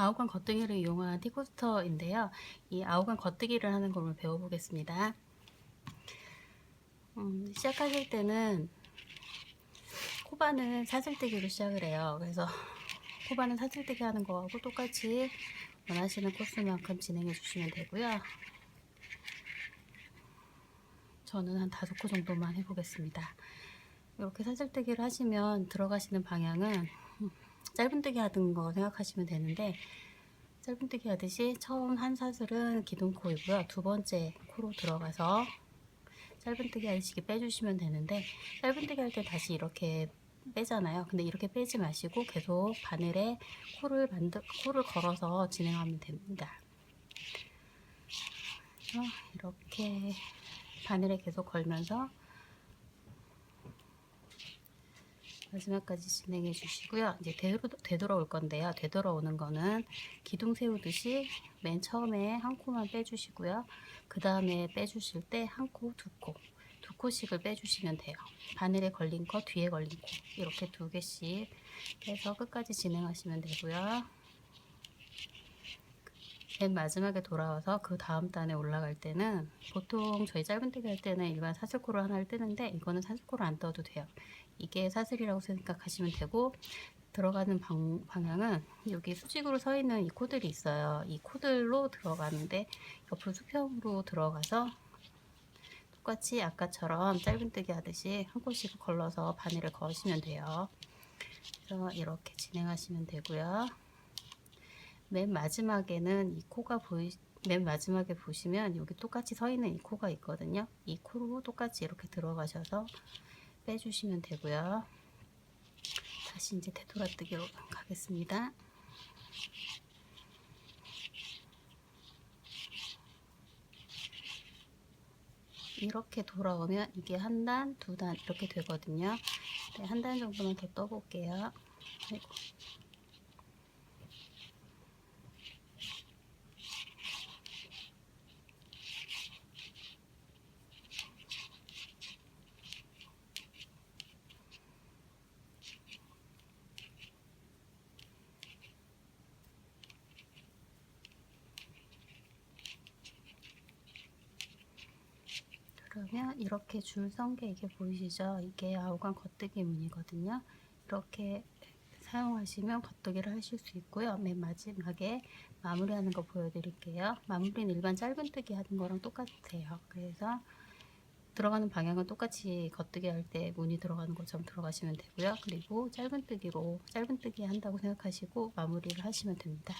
아우간 겉뜨기를 이용한 티코스터인데요. 이 아우간 겉뜨기를 하는 걸 배워보겠습니다. 음, 시작하실 때는 코바는 사슬뜨기로 시작을 해요. 그래서 코바는 사슬뜨기 하는 거하고 똑같이 원하시는 코스만큼 진행해 주시면 되고요. 저는 한 다섯 코 정도만 해보겠습니다. 이렇게 사슬뜨기를 하시면 들어가시는 방향은 짧은뜨기 하던 거 생각하시면 되는데 짧은뜨기 하듯이 처음 한 사슬은 기둥코이고요. 두 번째 코로 들어가서 짧은뜨기 하듯이 빼주시면 되는데 짧은뜨기 할 때 다시 이렇게 빼잖아요. 근데 이렇게 빼지 마시고 계속 바늘에 코를 만들 코를 걸어서 진행하면 됩니다. 이렇게 바늘에 계속 걸면서 마지막까지 진행해 주시고요. 이제 되돌아, 되돌아 올 건데요. 되돌아오는 거는 기둥 세우듯이 맨 처음에 한 코만 빼주시고요. 그 다음에 빼주실 때 한 코, 두 코, 두 코씩을 빼주시면 돼요. 바늘에 걸린 거, 뒤에 걸린 코 이렇게 두 개씩 해서 끝까지 진행하시면 되고요. 맨 마지막에 돌아와서 그 다음 단에 올라갈 때는 보통 저희 짧은뜨기 할 때는 일반 사슬코를 하나를 뜨는데 이거는 사슬코를 안 떠도 돼요. 이게 사슬이라고 생각하시면 되고 들어가는 방, 방향은 여기 수직으로 서 있는 이 코들이 있어요. 이 코들로 들어가는데 옆으로 수평으로 들어가서 똑같이 아까처럼 짧은뜨기 하듯이 한 코씩 걸러서 바늘을 거시면 돼요. 그래서 이렇게 진행하시면 되고요. 맨 마지막에는 이 코가 보이 맨 마지막에 보시면 여기 똑같이 서 있는 이 코가 있거든요. 이 코로 똑같이 이렇게 들어가셔서 빼주시면 되고요. 다시 이제 되돌아뜨기로 가겠습니다. 이렇게 돌아오면 이게 한 단, 두 단 이렇게 되거든요. 네, 한 단 정도만 더 떠볼게요. 아이고. 그러면 이렇게 줄 선 게 이게 보이시죠? 이게 아우간 겉뜨기 무늬거든요. 이렇게 사용하시면 겉뜨기를 하실 수 있고요. 맨 마지막에 마무리하는 거 보여드릴게요. 마무리는 일반 짧은 뜨기 하는 거랑 똑같아요. 그래서 들어가는 방향은 똑같이 겉뜨기 할 때 무늬 들어가는 것처럼 들어가시면 되고요. 그리고 짧은 뜨기로 짧은 뜨기 한다고 생각하시고 마무리를 하시면 됩니다.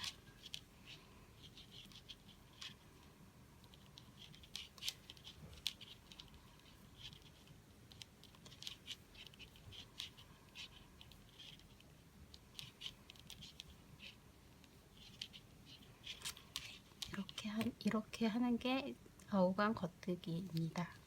이렇게 하는 게 아우간 겉뜨기입니다.